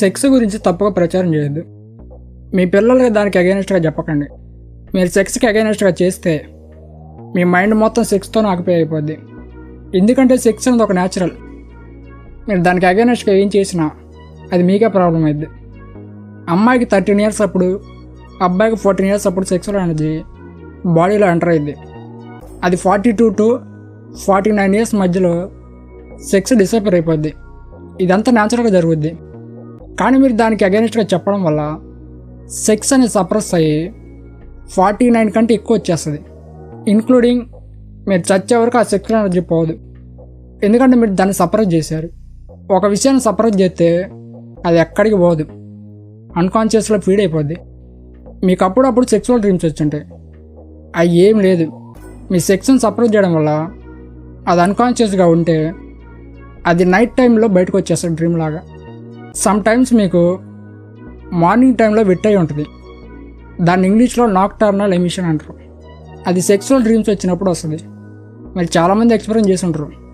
Sex గురించి తప్పుగా ప్రచారం చేయొద్దు. మీ పిల్లలకి దానికి అగైనెస్ట్గా చెప్పకండి. మీరు సెక్స్కి అగైనెస్ట్గా చేస్తే మీ మైండ్ మొత్తం సెక్స్తో ఆక్యుపై అయిపోద్ది. ఎందుకంటే సెక్స్ అనేది ఒక న్యాచురల్ మీరు దానికి అగైనెస్ట్గా ఏం చేసినా అది మీకే ప్రాబ్లం అయింది అమ్మాయికి థర్టీన్ ఇయర్స్ అప్పుడు అబ్బాయికి ఫోర్టీన్ ఇయర్స్ అప్పుడు సెక్స్ అనేది బాడీలో ఎంటర్ అయింది అది forty two to forty nine years మధ్యలో సెక్స్ డిసపేర్ అయిపోద్ది. ఇదంతా న్యాచురల్గా జరుగుద్ది. కానీ మీరు దానికి అగైనెస్ట్గా చెప్పడం వల్ల సెక్స్ అనేది సప్రెస్ అయ్యి ఫార్టీ నైన్ కంటే ఎక్కువ వచ్చేస్తుంది. ఇంక్లూడింగ్ మీరు చచ్చే వరకు ఆ సెక్స్ ఎనర్జీ పోదు. ఎందుకంటే మీరు దాన్ని సపరేట్ చేశారు. ఒక విషయాన్ని సపరేట్ చేస్తే అది ఎక్కడికి పోదు. అన్కాన్షియస్లో ఫీడ్ అయిపోద్ది. మీకు అప్పుడప్పుడు సెక్సువల్ డ్రీమ్స్ వచ్చుంటాయి. అవి ఏం లేదు. మీ సెక్స్ని సపరేట్ చేయడం వల్ల అది అన్కాన్షియస్గా ఉంటే అది నైట్ టైంలో బయటకు వచ్చేస్తుంది డ్రీమ్ లాగా. సమ్ టైమ్స్ మీకు మార్నింగ్ టైంలో విట్టయి ఉంటుంది. దాన్ని ఇంగ్లీష్లో నాక్ టర్నల్ ఎమిషన్ అంటారు. అది సెక్సువల్ డ్రీమ్స్ వచ్చినప్పుడు వస్తుంది. మీరు చాలామంది ఎక్స్పీరియన్స్ చేసి ఉంటారు.